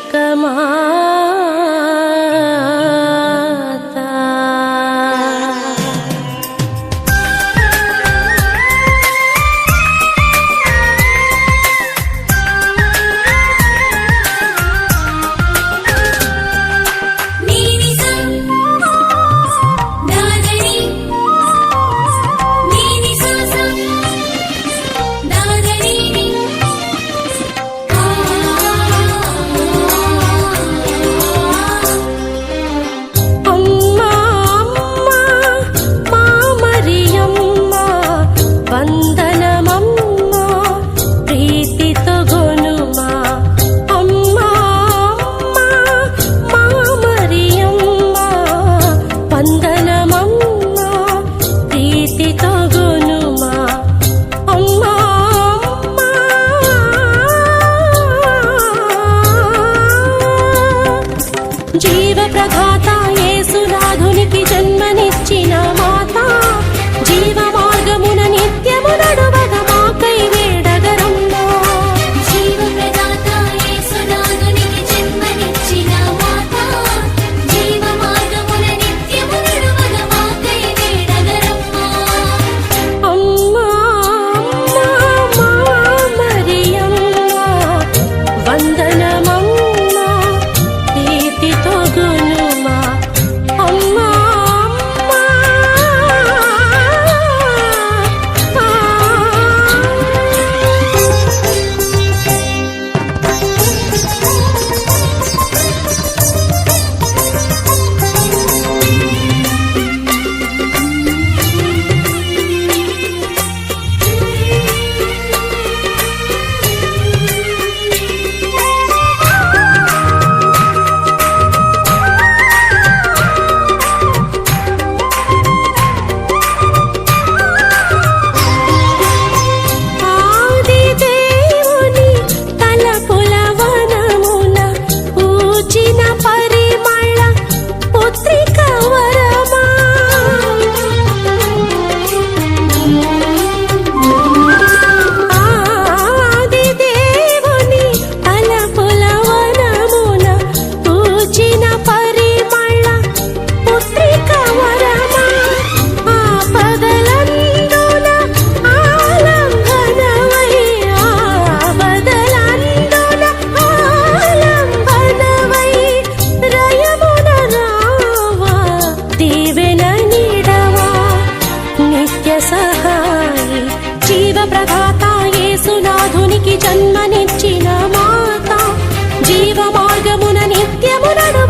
शकमा జీవ ప్రధాత యేసునాథునికి జన్మనిచ్చిన మాతా. మార్గమున నిత్యము నడువ